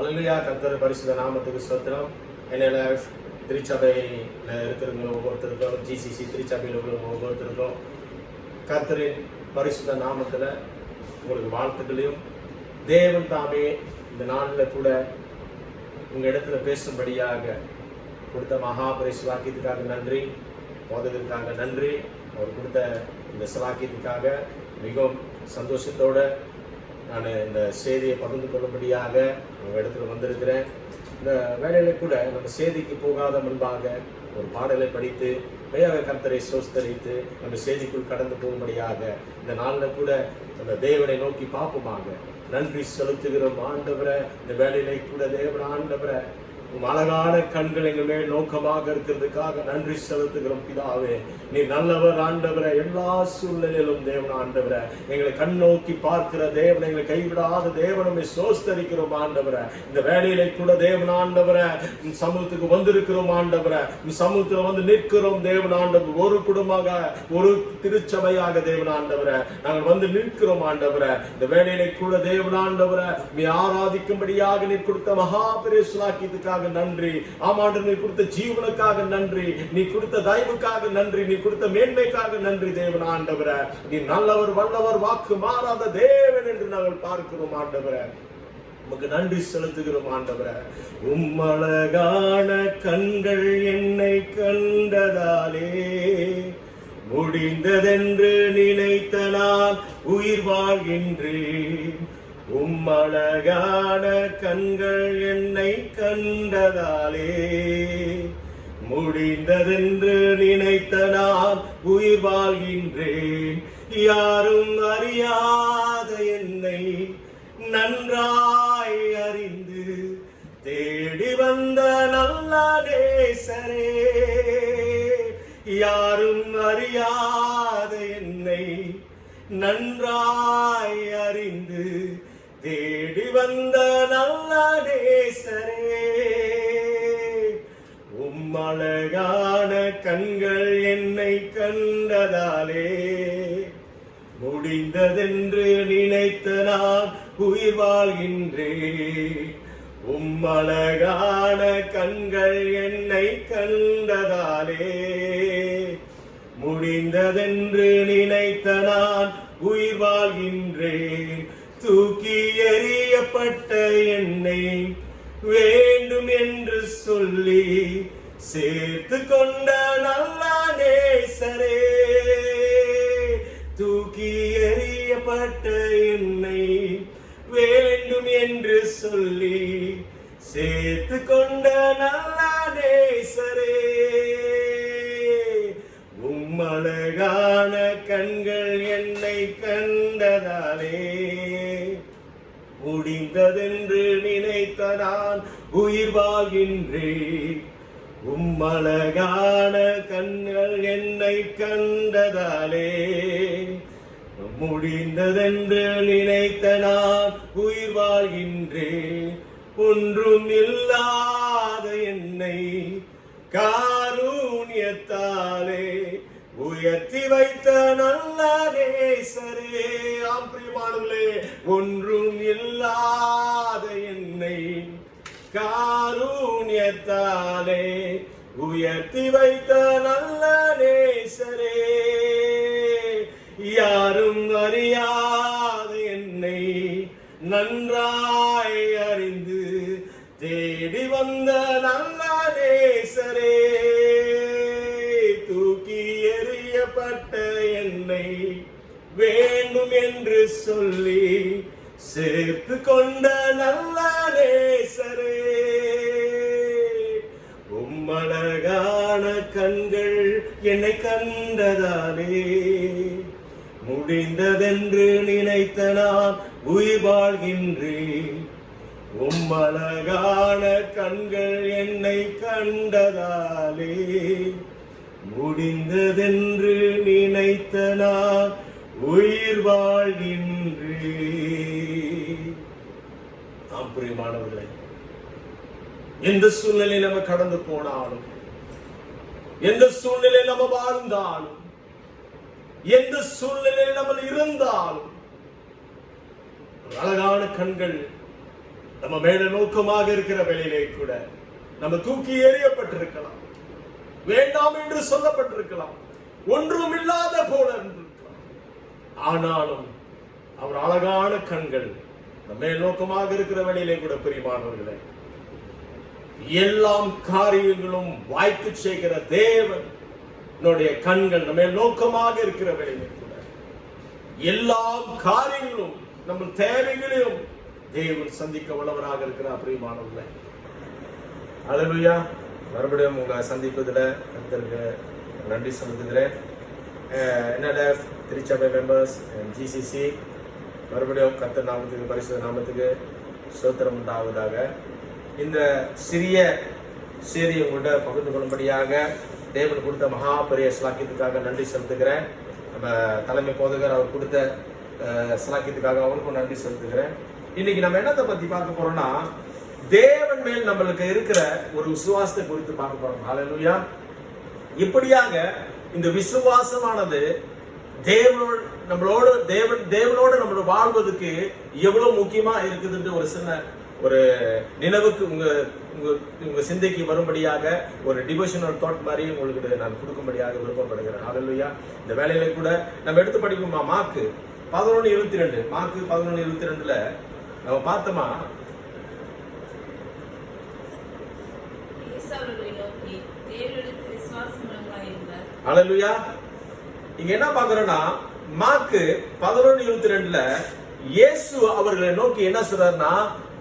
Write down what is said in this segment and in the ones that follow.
அலுவயா கர்த்தர் பரிசுத நாமத்துக்கு ஸ்தோத்திரம். என்ன திருச்சபையில் இருக்கிறவங்களும் ஒவ்வொருத்தருக்கும் ஜிசிசி திருச்சபையில் இருக்கிறவங்க ஒவ்வொருத்தருக்கும் கர்த்தரின் பரிசுத்த நாமத்தில் உங்களுக்கு வாழ்த்துக்களையும் தேவன் தாமே இந்த நாளில் கூட உங்கள் இடத்துல பேசும்படியாக கொடுத்த மகா பரிசுவாக்கியத்துக்காக நன்றி. போதகத்துக்காக நன்றி. அவர் கொடுத்த இந்த சலாக்கியத்துக்காக மிகவும் சந்தோஷத்தோட நான் இந்த செய்தியை பகிர்ந்து கொள்ளும்படியாக உங்கள் இடத்துல வந்திருக்கிறேன். இந்த வேலையில கூட நம்ம செய்திக்கு போகாத முன்பாக ஒரு பாடலை படித்து மெய்யாக கர்த்தரை சோஸ்தரித்து நம்ம செய்திக்குள் கடந்து போகும்படியாக இந்த நாளில் கூட அந்த தேவனை நோக்கி பார்ப்போமாக. நன்றி செலுத்துகிறோம் ஆண்டவரை. இந்த வேலையில கூட தேவன் ஆண்டவரை. அழகான கண்கள் எங்கள் மேல் நோக்கமாக இருக்கிறதுக்காக நன்றி செலுத்துகிறோம் பிதாவே. நீ நல்லவர் ஆண்டவரை எல்லா சூழ்நிலையிலும் தேவன் ஆண்டவரை. எங்களை கண் நோக்கி பார்க்கிற தேவன் எங்களை கைவிடாத தேவனமை சோஸ்தரிக்கிறோம் ஆண்டவரை. இந்த வேலையில கூட தேவன் ஆண்டவரை. சமூகத்துக்கு வந்திருக்கிறோம் ஆண்டவரை. சமூகத்துல வந்து நிற்கிறோம் தேவன் ஆண்டவர். ஒரு குடும்பமாக ஒரு திருச்சபையாக தேவன் ஆண்டவரை. நாங்கள் வந்து நிற்கிறோம் ஆண்டவரை. இந்த வேலையில கூட தேவன் ஆண்டவரை. நீ ஆராதிக்கும்படியாக நீ கொடுத்த மகா பெரிய நன்றி. ஆமாண்டு நீ கொடுத்த ஜீவனுக்காக நன்றி. நீ கொடுத்த தயவுக்காக நன்றி. நீ கொடுத்த மேன்மைக்காக நன்றி தேவன் ஆண்டவர. நீ நல்லவர் வல்லவர் வாக்கு மாறாத தேவன் என்று நாங்கள் பார்க்கிறோம் ஆண்டவர. உமக்கு நன்றி செலுத்துகிறோம் ஆண்டவர. உம்மழகான கண்கள் என்னை கண்டதாலே முடிந்ததென்று நினைத்த நான் உயிர் வாழ்கின்றேன். உம்மழகான கண்கள் என்னை கண்டதாலே முடிந்ததென்று நினைத்த நான் உயிர் வாழ்கின்றேன். யாரும் அறியாத என்னை நன்றாய் அறிந்து தேடி வந்த நல்ல நேசரே யாரும் அறியாத என்னை நன்றாய் அறிந்து தேடி வந்த நல்ல நேசரே உம்மழகான கண்கள் என்னை கண்டதாலே முடிந்ததென்று நினைத்த நான் உயிர் வாழ்கின்றேன். உம்மழகான கண்கள் என்னை கண்டதாலே முடிந்ததென்று நினைத்த நான் உயிர் வாழ்கின்றேன். தூக்கி எறியப்பட்ட என்னை வேண்டும் என்று சொல்லி சேர்த்து கொண்ட நல்ல நேசரே. தூக்கி எறியப்பட்ட என்னை வேண்டும் என்று சொல்லி சேர்த்து கொண்ட நல்ல நேசரே. உம்மழகான கண்கள் என்னை கண்டதாலே முடிந்ததென்று நினைத்த நான் உயிர் வாழ்கின்றேன். உம்மழகான கண்கள் என்னை கண்டதாலே முடிந்ததென்று நினைத்த நான் உயிர் வாழ்கின்றேன். ஒன்றும் இல்லாத என்னை காரூணியத்தாலே உயர்த்தி வைத்த நல்ல நேசரே. ஆம் பிரியமானவர்களே ஒன்றும் இல்லாத என்னை காரூண்யத்தாலே உயர்த்தி வைத்த நல்ல நேசரே. யாரும் சொல்லி சேர்த்து கொண்ட நல்ல நேசரே உம்மழகான கண்கள் என்னை கண்டதாலே. முடிந்ததென்று நினைத்த நான் உயிர் வாழ்கின்றேன். உம்மழகான கண்கள் என்னை கண்டதாலே. முடிந்ததென்று நினைத்த நான் உயிர் வாழ்கின்ற ஆம் பிரியமானவர்களே எந்த சூழ்நிலை நம்ம கடந்து போனாலும் எந்த சூழ்நிலை நம்ம வாழ்ந்தாலும் எந்த சூழ்நிலையில் நம்ம இருந்தாலும் அழகான கண்கள் நம்ம மேல நோக்கமாக இருக்கிற வேலையிலே கூட நம்ம தூக்கி எறியப்பட்டிருக்கலாம். வேண்டாம் என்று சொல்லப்பட்டிருக்கலாம். ஒன்றும் இல்லாத போல என்று ஆனாலும் அவர் அழகான கண்கள் நம்ம மேல் நோக்கமாக இருக்கிற வேலையிலே கூட பிரிமானவர்களே எல்லாம் காரியங்களும் வாய்த்து செய்கிற தேவன் கண்கள் நம்ம நோக்கமாக இருக்கிற வேலையிலே கூட. எல்லா காரியங்களும் நம்ம தேவைகளையும் தேவன் சந்திக்க உள்ளவராக இருக்கிறார் பிரியமானவர்களே. அலலுயா மறுபடியும் உங்களை சந்திப்பதில் கர்த்தருக்கு நன்றி செலுத்துகிறேன் என்எல்எஃப் திருச்சபை மெம்பர்ஸ் ஜிசிசி மறுபடியும் கர்த்தர் நாமத்துக்கு பரிசு நாமத்துக்கு சோத்திரம் உண்டாவதாக. இந்த சிறிய செய்தி உங்கள்கிட்ட பகிர்ந்து கொள்ளும்படியாக தேவன் கொடுத்த மகா பெரிய ஸ்லாக்கியத்துக்காக நன்றி செலுத்துகிறேன். நம்ம தலைமை போதகர் அவர் கொடுத்த சிலாக்கியத்துக்காக ஸ்லாக்கியத்துக்காக அவருக்கும் நன்றி செலுத்துகிறேன். இன்னைக்கு நம்ம என்னத்தை பத்தி பார்க்க போறோம்னா தேவன் மேல் நம்மளுக்கு இருக்கிற ஒரு விசுவாசத்தை குறித்து பார்க்க போறோம். ஹalleluya. இப்படியாக இந்த விசுவாசமானது தேவனோடு நம்மளோட தேவன் தேவனோடு நம்மளோட வாழ்வதற்கு எவ்வளவு முக்கியமா இருக்குதுன்ற ஒரு சின்ன ஒரு நினைவுக்கு உங்க உங்க உங்க சிந்தைக்கு வரும்படியாக ஒரு டிவோஷனல் தாட் மாதிரி உங்களுக்கு நான் கொடுக்கும்படியாக விருப்பப்படுகிறேன். அதுலையா இந்த வேலையில கூட நம்ம எடுத்து படிப்போமா? மாக்கு பதினொன்று இருபத்தி ரெண்டு மாக்கு பதினொன்று இருபத்தி ரெண்டுல நம்ம பார்த்தோமா இயேசு நோக்கி இங்க என்ன பாக்குறோம்னா மாக்கு பதினொன்று இருபத்தி ரெண்டுல இயேசு அவர்களை நோக்கி என்ன சொல்றாருன்னா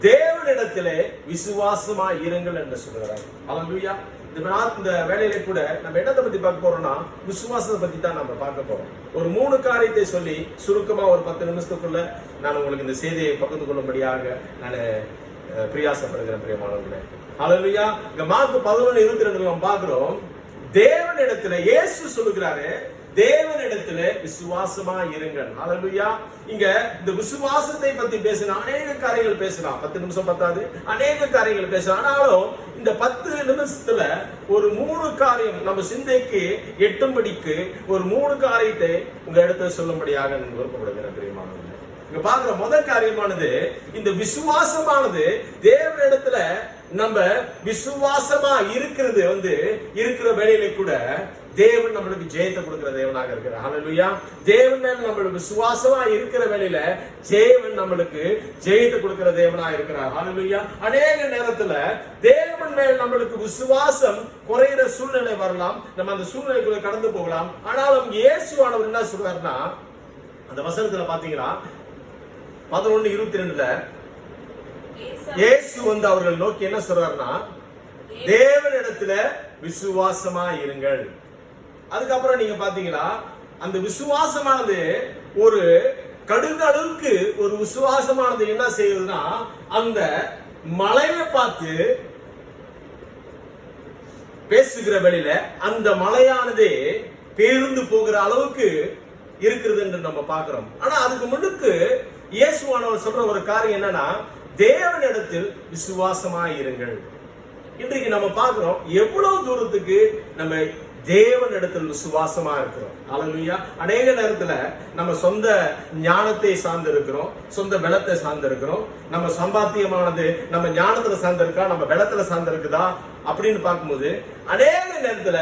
தேவனிடத்திலே விசுவாசமா இருங்கள் என்று சொல்றாரு. ஹalleluya இந்த நா- இந்த வேலையில கூட நம்ம என்னத்தை பத்தி பார்க்க போறோம்னா விசுவாசத்தை பத்தி தான் நம்ம பார்க்க போறோம். ஒரு மூணு காரியத்தை சொல்லி சுருக்கமா ஒரு பத்து நிமிஷத்துக்குள்ள நான் உங்களுக்கு இந்த செய்தியை பகிர்ந்து கொள்ளும்படியாக நான் பிரியாசப்படுகிறேன் பிரியமானவர்களே. ஹalleluya இங்க மார்க் பதினொன்று இருபத்தி ரெண்டு நம்ம பார்க்குறோம். தேவனிடத்துல இயேசு சொல்லுகிறாரு தேவனிடத்துல விசுவாசமா இருங்கள். ஹalleluya இங்க இந்த விசுவாசத்தை பத்தி பேசின அநேக காரியங்கள் பேசலாம். பத்து நிமிஷம் பத்தாது. அநேக காரியங்கள் பேசலாம். ஆனாலும் இந்த பத்து நிமிஷத்துல ஒரு மூணு காரியம் நம்ம சிந்தைக்கு எட்டும்படிக்கு ஒரு மூணு காரியத்தை உங்க இடத்துல சொல்லும்படியாக நான் விருப்பப்படுகிறேன் இங்க பாக்குற முதல் காரியமானது இந்த விசுவாசமானது தேவனிடத்துல நம்ம விசுவாசமா இருக்கிறது வந்து இருக்கிற வேலையில கூட தேவன் நம்மளுக்கு ஜெயத்தை கொடுக்கிற தேவனாக இருக்கிறார். ஹalleluya தேவன் நம்மளுக்கு விசுவாசமா இருக்கிற வேலையில தேவன் நம்மளுக்கு ஜெயத்தை கொடுக்கிற தேவனா இருக்கிறார். ஹalleluya அநேக நேரத்துல தேவன் மேல் நம்மளுக்கு விசுவாசம் குறையிற சூழ்நிலை வரலாம். நம்ம அந்த சூழ்நிலைக்குள்ள கடந்து போகலாம். ஆனாலும் இயேசுவானவர் என்ன சொல்றாருன்னா அந்த வசனத்துல பாத்தீங்கன்னா பதினொன்னு இருபத்தி ரெண்டுல இயேசு வந்து அவர்கள் நோக்கி என்ன சொல்றாருன்னா தேவனிடத்துல விசுவாசமா இருங்கள். அதுக்கப்புறம் நீங்க பாத்தீங்களா அந்த விசுவாசமானது ஒரு கடுகு அளவுக்கு ஒரு விசுவாசமானது என்ன செய்யுதுன்னா அந்த மலையை பார்த்து பேசுகிற வழியில அந்த மலையானதே பேருந்து போகிற அளவுக்கு இருக்கிறது என்று நம்ம பார்க்கிறோம். ஆனா அதுக்கு முன்னுக்கு இயேசுவானவர் சொல்ற ஒரு காரியம் என்னன்னா தேவனிடத்தில் விசுவாசமா இருங்கள் இன்றைக்கு நம்ம பார்க்கிறோம் எவ்வளவு தூரத்துக்கு நம்ம தேவன் இடத்தில் விசுவாசமா இருக்கிறோம் அழகுயா அநேக நேரத்துல நம்ம சொந்த ஞானத்தை சார்ந்து இருக்கிறோம் சொந்த பலத்தை சார்ந்து இருக்கிறோம் நம்ம சம்பாத்தியமானது நம்ம ஞானத்துல சார்ந்து இருக்கா நம்ம பலத்துல சார்ந்து இருக்குதா அப்படின்னு பார்க்கும்போது அநேக நேரத்துல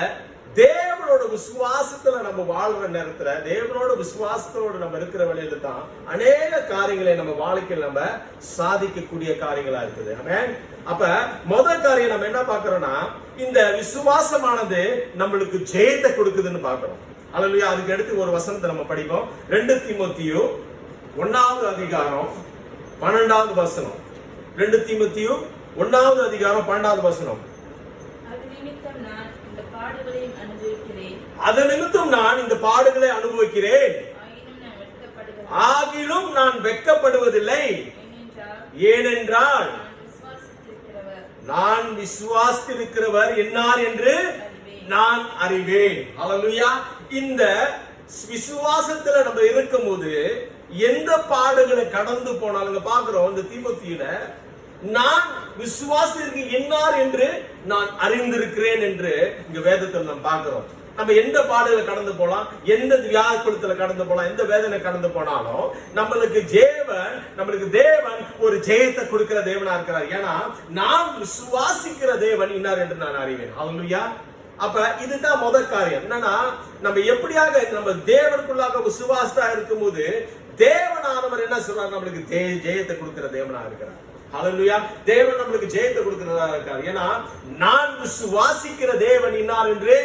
தேவனோட விசுவாசத்துல நம்ம வாழ்ற நேரத்துல தேவனோட விசுவாசத்தோட நம்ம இருக்கிற வழியில தான் அநேக காரியங்களை நம்ம வாழ்க்கையில் நம்ம சாதிக்கக்கூடிய காரியங்களா இருக்குது. அப்ப முதல் காரியம் நம்ம என்ன பாக்குறோம்னா இந்த விசுவாசமானது நம்மளுக்கு ஜெயத்தை கொடுக்குதுன்னு பாக்குறோம் அல்லையா அதுக்கு அடுத்து ஒரு வசனத்தை நம்ம படிப்போம். ரெண்டு திமுத்தியும் ஒன்னாவது அதிகாரம் பன்னெண்டாவது வசனம். ரெண்டு திமுத்தியும் ஒன்னாவது அதிகாரம் பன்னெண்டாவது வசனம் அது நிமித்தம் நான் இந்த பாடுகளையும் அதன் நிமித்தம் நான் இந்த பாடுகளை அனுபவிக்கிறேன். ஆகிலும் நான் வெட்கப்படுவதில்லை. ஏனென்றால் நான் விசுவாசித்திருக்கிறவர் என்னார் என்று நான் அறிவேன். ஹalleluya. இந்த விசுவாசத்துல நம்ம இருக்கும்போது எந்த பாடுகளை கடந்து போனாலும் பாக்குறோம் இந்த தீபத்தியில நான் விசுவாசத்திற்கு என்னார் என்று நான் அறிந்திருக்கிறேன் என்று இங்க வேதத்தில் நாம் பார்க்கிறோம். நம்ம எந்த பாடுகளை கடந்து போலாம்? எந்த வியாக்குளத்துல கடந்து போலாம்? எந்த வேதனை கடந்து போனாலும் நம்மளுக்கு ஜேவன் நம்மளுக்கு தேவன் ஒரு ஜெயத்தை கொடுக்கிற தேவனா இருக்கிறார். ஏன்னா நாம் சுவாசிக்கிற தேவன் இன்னார் என்று நான் அறிவேன். அவங்களுயா அப்ப இதுதான் முதல் காரியம். என்னன்னா நம்ம எப்படியாக நம்ம தேவனுக்குள்ளாக விசுவாசத்தா இருக்கும்போது தேவனானவர் என்ன சொல்றாரு? நம்மளுக்கு ஜெயத்தை கொடுக்கிற தேவனா இருக்கிறார். ஹalleluya தேவன் நம்மளுக்கு ஜெயத்தை கொடுக்கிறதா இருக்கார் ஏன்னா நான் விசுவாசிக்கிற தேவன் இன்னார் என்று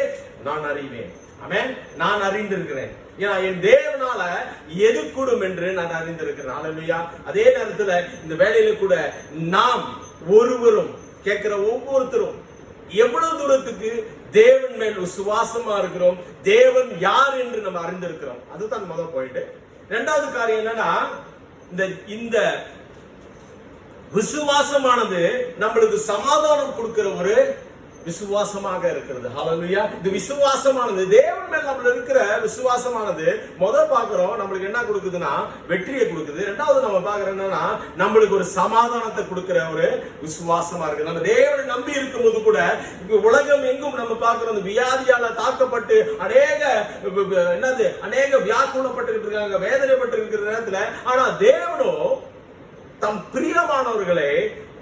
நான் அறிவேன். ஆமென்? நான் அறிந்திருக்கிறேன். ஏன்னா என் தேவனால எது கூடும் என்று நான் அறிந்திருக்கிறேன். ஹalleluya அதே நேரத்துல இந்த வேலையில கூட நாம் ஒருவரும் கேட்கிற ஒவ்வொருத்தரும் எவ்வளவு தூரத்துக்கு தேவன் மேல் சுவாசமா இருக்கிறோம் தேவன் யார் என்று நம்ம அறிந்திருக்கிறோம். அதுதான் முதல் பாயிண்ட் ரெண்டாவது காரியம் என்னன்னா இந்த இந்த விசுவாசமானது நம்மளுக்கு சமாதானம் கொடுக்கிற ஒரு விசுவாசமாக இருக்கிறது. ஹலலுயா இந்த விசுவாசமானது. தேவன் மேல் நம்மள இருக்கிற விசுவாசமானது முதல் பாக்குறோம் நம்மளுக்கு என்ன கொடுக்குதுன்னா வெற்றியை கொடுக்குது. ரெண்டாவது நம்ம பாக்குறோம் என்னன்னா நம்மளுக்கு ஒரு சமாதானத்தை கொடுக்கிற ஒரு விசுவாசமா இருக்கு நம்ம தேவனை நம்பி இருக்கும்போது கூட உலகம் எங்கும் நம்ம பார்க்கிறோம் அந்த வியாதியால தாக்கப்பட்டு அநேக என்னது அநேக வியாக்குலப்பட்டு இருக்காங்க வேதனைப்பட்டு இருக்கிற நேரத்துல ஆனா தேவனோ தம் பிரியமானவர்களை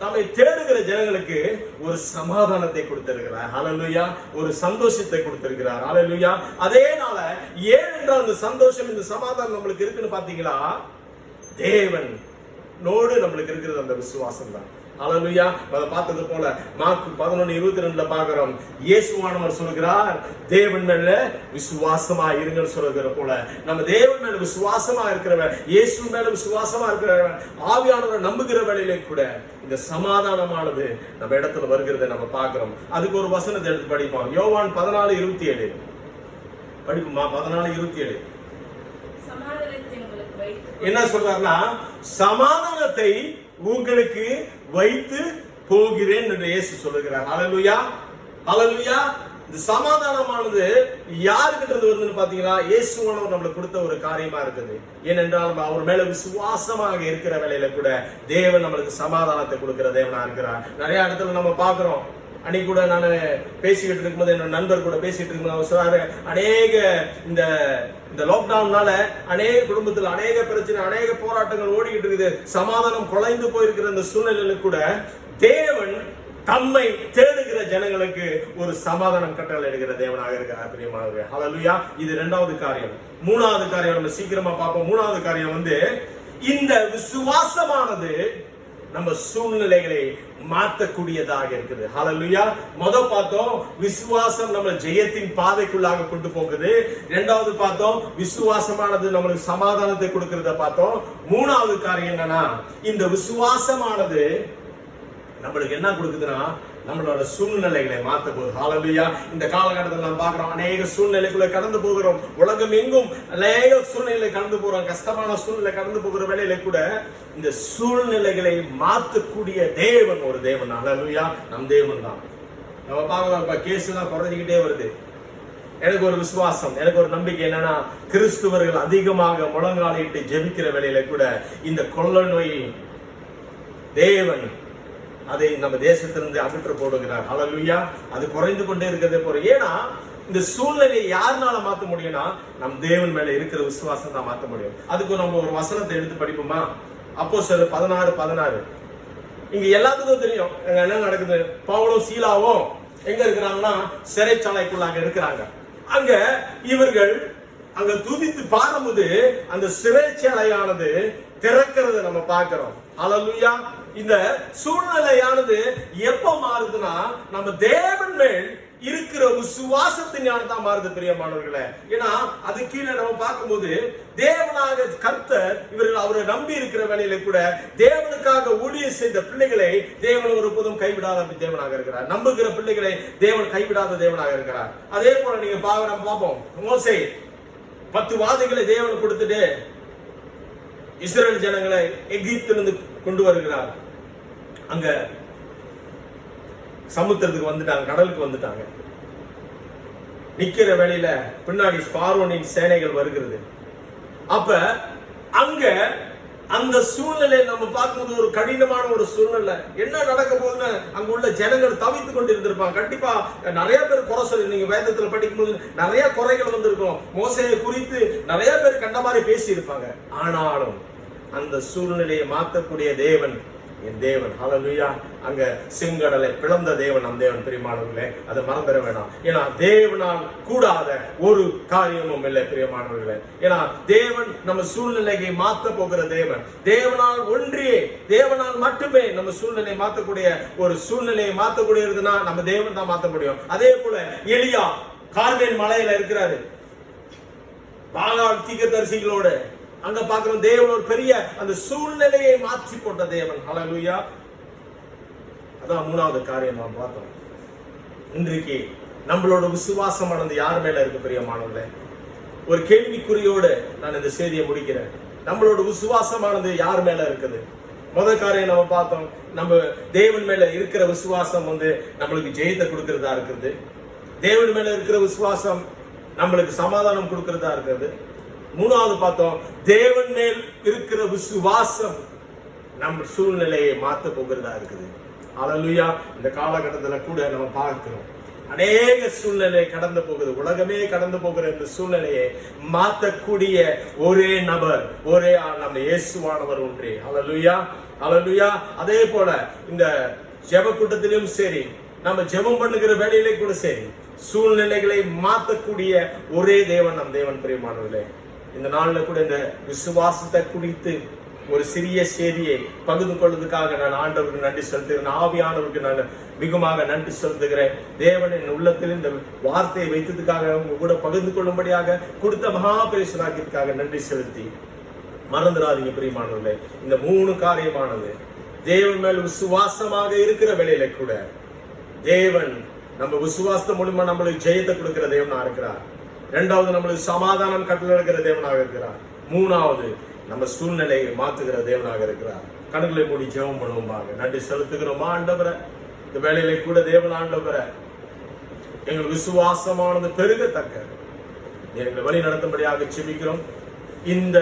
தம்மை தேடுகிற ஜனங்களுக்கு ஒரு சமாதானத்தை கொடுத்திருக்கிறார். அலலுயா ஒரு சந்தோஷத்தை கொடுத்திருக்கிறார். அலலுயா அதே நாள ஏன் என்றால் அந்த சந்தோஷம் இந்த சமாதானம் நம்மளுக்கு இருக்குன்னு பாத்தீங்களா தேவன் நோடு நம்மளுக்கு இருக்கிறது அந்த விசுவாசம் தான் ஹalleluya அதை பார்த்தது போல மார்க் 11 22ல பார்க்கிறோம். இயேசுவானவர் சொல்கிறார் தேவன் மேல விசுவாசமா இருங்கன்னு சொல்லுகிற போல. நம்ம தேவன் மேல விசுவாசமா இருக்கிறவன் இயேசு மேல விசுவாசமா இருக்கிறவன் ஆவியானவரை நம்புகிற வேளையிலே கூட இந்த சமாதானமானது நம்ம இடத்துல வருகிறதை நம்ம பார்க்கிறோம். அதுக்கு ஒரு வசனத்தை எடுத்து படிப்போம். யோவான் பதினாலு இருபத்தி ஏழு படிப்புமா? பதினாலு இருபத்தி ஏழு என்ன சொல்றாருன்னா சமாதானத்தை உங்களுக்கு வைத்து போகிறேன் என்று இயேசு சொல்லுகிறார். அலலுயா அலலுயா இந்த சமாதானமானது யாருக்கிட்ட வருதுன்னு பாத்தீங்கன்னா இயேசுவானவர் நம்மளுக்கு கொடுத்த ஒரு காரியமா இருக்குது. ஏனென்றால் நம்ம அவர் மேல விசுவாசமாக இருக்கிற வேலையில கூட தேவன் நம்மளுக்கு சமாதானத்தை கொடுக்கிற தேவனா இருக்கிறார். நிறைய இடத்துல நம்ம பாக்குறோம் அன்னைக்கு கூட நான் பேசிக்கிட்டு இருக்கும்போது என்னோட நண்பர் கூட பேசிட்டு இருக்கும்போது அவர் சொல்றாரு அநேக இந்த இந்த லாக்டவுன்னால அநேக குடும்பத்தில் அநேக பிரச்சனை அநேக போராட்டங்கள் ஓடிக்கிட்டு இருக்குது. சமாதானம் குலைந்து போயிருக்கிற இந்த சூழ்நிலையில கூட தேவன் தம்மை தேடுகிற ஜனங்களுக்கு ஒரு சமாதானம் கட்டளை எடுக்கிற தேவனாக இருக்கிறார் பிரியமாக ஹalleluya இது ரெண்டாவது காரியம். மூணாவது காரியம் நம்ம சீக்கிரமா பார்ப்போம். மூணாவது காரியம் வந்து இந்த விசுவாசமானது நம்ம சூழ்நிலைகளை மாற்றக்கூடியதாக இருக்குது. ஹலலுயா முத பார்த்தோம் விசுவாசம் நம்ம ஜெயத்தின் பாதைக்குள்ளாக கொண்டு போகுது. ரெண்டாவது பார்த்தோம் விசுவாசமானது நம்மளுக்கு சமாதானத்தை கொடுக்கறத பார்த்தோம். மூணாவது காரியம் என்னன்னா இந்த விசுவாசமானது நம்மளுக்கு என்ன கொடுக்குதுன்னா நம்மளோட சூழ்நிலைகளை மாத்த போகுது ஹalleluya இந்த காலகட்டத்தில் நாம் பார்க்கிறோம் அநேக சூழ்நிலைக்குள்ள கடந்து போகிறோம். உலகம் எங்கும் அநேக சூழ்நிலை கடந்து போகிறோம் கஷ்டமான சூழ்நிலை கடந்து போகிற வேலையில கூட இந்த சூழ்நிலைகளை மாற்றக்கூடிய தேவன் ஒரு தேவன். ஹalleluya நம் தேவன் தான். நம்ம பார்க்கலாம் இப்ப கேஸ் எல்லாம் குறைஞ்சிக்கிட்டே வருது. எனக்கு ஒரு விசுவாசம் எனக்கு ஒரு நம்பிக்கை என்னன்னா கிறிஸ்துவர்கள் அதிகமாக முழங்காலிட்டு ஜெபிக்கிற வேலையில கூட இந்த கொள்ள நோய் தேவன் அதை நம்ம தேசத்திலிருந்து அகற்ற போடுகிறார். ஹalleluya அது குறைந்து கொண்டே இருக்கிறதே போற ஏன்னா இந்த சூழ்நிலையை யாருனால மாத்த முடியும்னா நம் தேவன் மேல இருக்கிற விசுவாசம் தான் மாத்த முடியும். அதுக்கு நம்ம ஒரு வசனத்தை எடுத்து படிப்போமா? அப்போ சில பதினாறு பதினாறு. இங்க எல்லாத்துக்கும் தெரியும். என்ன நடக்குது? பவுலும் சீலாவும் எங்க இருக்கிறாங்கன்னா சிறைச்சாலைக்குள்ளாக இருக்கிறாங்க. அங்க இவர்கள் அங்க துதித்து பாடும்போது அந்த சிறைச்சாலையானது திறக்கிறத நம்ம பார்க்கிறோம். ஹalleluya இந்த சூழ்நிலையானது எப்ப மாறுதுன்னா நம்ம தேவன் மேல் இருக்கிற விசுவாசத்தினால தான் மாறுது பிரியமானவர்களே ஏன்னா அது கீழே நம்ம பார்க்கும்போது தேவனாக கர்த்தர் இவர்கள் அவரை நம்பி இருக்கிற வேலையில கூட தேவனுக்காக ஊழியர் செய்த பிள்ளைகளை தேவன் ஒருபோதும் கைவிடாத தேவனாக இருக்கிறார். நம்புகிற பிள்ளைகளை தேவன் கைவிடாத தேவனாக இருக்கிறார். அதே போல நீங்க பாக்க நம்ம பார்ப்போம் பத்து வாதைகளை தேவன் கொடுத்துட்டு இஸ்ரேல் ஜனங்களை எகிப்திலிருந்து கொண்டு வருகிறார். அங்க சமுத்திரத்துக்கு வந்துட்டாங்க கடலுக்கு வந்துட்டாங்க. நிக்கிற வேலையில பின்னாடி பார்வோனின் சேனைகள் வருகிறது. அப்ப அங்க அந்த சூழ்நிலை நம்ம பார்க்கும்போது ஒரு கடினமான ஒரு சூழ்நிலை. என்ன நடக்க போகுதுன்னு அங்க உள்ள ஜனங்கள் தவித்து கொண்டு இருந்திருப்பாங்க கண்டிப்பா நிறைய பேர் குறை சொல்லி நீங்க வேதத்துல படிக்கும்போது நிறைய குறைகள் வந்திருக்கும். மோசையை குறித்து நிறைய பேர் கண்ட மாதிரி பேசி இருப்பாங்க ஆனாலும் அந்த சூழ்நிலையை மாற்றக்கூடிய தேவன். என் தேவன். ஹலலுயா அங்க செங்கடலை பிளந்த தேவன் நம் தேவன் பிரியமானவர்களே. அதை மறந்துட வேண்டாம் ஏன்னா தேவனால் கூடாத ஒரு காரியமும் இல்லை பிரியமானவர்களே. ஏன்னா தேவன் நம்ம சூழ்நிலையை மாத்த போகிற தேவன். தேவனால் ஒன்றியே தேவனால் மட்டுமே நம்ம சூழ்நிலையை மாத்தக்கூடிய ஒரு சூழ்நிலையை மாத்தக்கூடியதுன்னா நம்ம தேவன் தான் மாத்த முடியும். அதே போல எலியா கார்மேல் மலையில இருக்கிறாரு. பாகால் தீர்க்கதரிசிகளோட அங்க பாக்குறோம் தேவன் ஒரு பெரிய அந்த சூழ்நிலையை மாற்றி போட்ட தேவன். ஹalleluya அதான் மூணாவது காரியம் நாம் பார்த்தோம். இன்றைக்கு நம்மளோட விசுவாசமானது யார் மேல இருக்கு பிரியமானவர்களே? ஒரு கேள்விக்குறியோடு நான் இந்த செய்தியை முடிக்கிறேன். நம்மளோட விசுவாசமானது யார் மேல இருக்குது? முதல் காரியம் நம்ம பார்த்தோம். நம்ம தேவன் மேல இருக்கிற விசுவாசம் வந்து நம்மளுக்கு ஜெயத்தை கொடுக்கறதா இருக்குது? தேவன் மேல இருக்கிற விசுவாசம் நம்மளுக்கு சமாதானம் கொடுக்கறதா இருக்கிறது மூணாவது பார்த்தோம் தேவன் மேல் இருக்கிற விசுவாசம் நம்ம சூழ்நிலையை மாத்த போகிறதா இருக்குது. அழலுயா இந்த காலகட்டத்தில் கூட நம்ம பார்க்கிறோம். அநேக சூழ்நிலை கடந்து போகுது. உலகமே கடந்து போகிற இந்த சூழ்நிலையை மாற்றக்கூடிய ஒரே நபர் ஒரே நம்ம இயேசுவானவர் ஒன்றே. அழலுயா அழலுயா அதே போல இந்த ஜெப கூட்டத்திலும் சரி நம்ம ஜெபம் பண்ணுகிற வேலையிலே கூட சரி சூழ்நிலைகளை மாற்றக்கூடிய ஒரே தேவன் நம் தேவன் பிரியமானவர்களே. இந்த நாளில் கூட இந்த விசுவாசத்தை குறித்து ஒரு சிறிய செய்தியை பகிர்ந்து கொள்வதற்காக நான் ஆண்டவருக்கு நன்றி செலுத்துகிறேன். ஆவியானவருக்கு நான் மிகுமாக நன்றி செலுத்துகிறேன். தேவன் என் உள்ளத்தில் இந்த வார்த்தையை வைத்ததுக்காக உங்க கூட பகிர்ந்து கொள்ளும்படியாக கொடுத்த மகா நன்றி செலுத்தி. மறந்துடாதீங்க பிரியமானவர்களே. இந்த மூணு காரியமானது தேவன் மேல் விசுவாசமாக இருக்கிற வேலையில கூட தேவன் நம்ம விசுவாசத்தை மூலமா நம்மளுக்கு ஜெயத்தை கொடுக்கிற தேவனா இருக்கிறார். ரெண்டாவது நம்மளுக்கு சமாதானம் கட்டளையிடுகிற தேவனாக இருக்கிறார். மூணாவது நம்ம சூழ்நிலையை மாத்துகிற தேவனாக இருக்கிறார். கண்களை மூடி ஜெபம் பண்ணுவோமாக நன்றி செலுத்துகிறோமா ஆண்டவரை? இந்த வேலையில கூட தேவன் ஆண்டவரை எங்கள் விசுவாசமானது பெருகத்தக்க. எங்களை வழி நடத்தும்படியாக செபிக்கிறோம். இந்த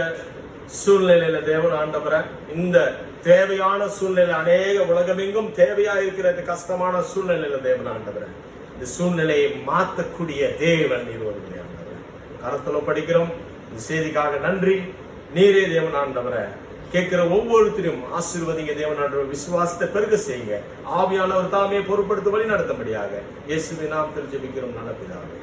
சூழ்நிலையில தேவன் ஆண்டவரை இந்த தேவையான சூழ்நிலை அநேக உலகமெங்கும் தேவையா இருக்கிற இந்த கஷ்டமான சூழ்நிலையில தேவன் ஆண்டவரை இந்த சூழ்நிலையை மாற்றக்கூடிய தேவன் இது ஒரு கருத்துல படிக்கிறோம். இந்த செய்திக்காக நன்றி. நீரே தேவன் ஆண்டவரை. கேட்கிற ஒவ்வொருத்தரும் ஆசீர்வதிங்க. தேவனாண்டவர் விசுவாசத்தை பெருக செய்யுங்க. ஆவியானவர் தாமே பொறுப்படுத்த வழி நடத்தபடியாக இயேசுவின் நாம் தெரிஞ்சு நல்ல பிதாவே.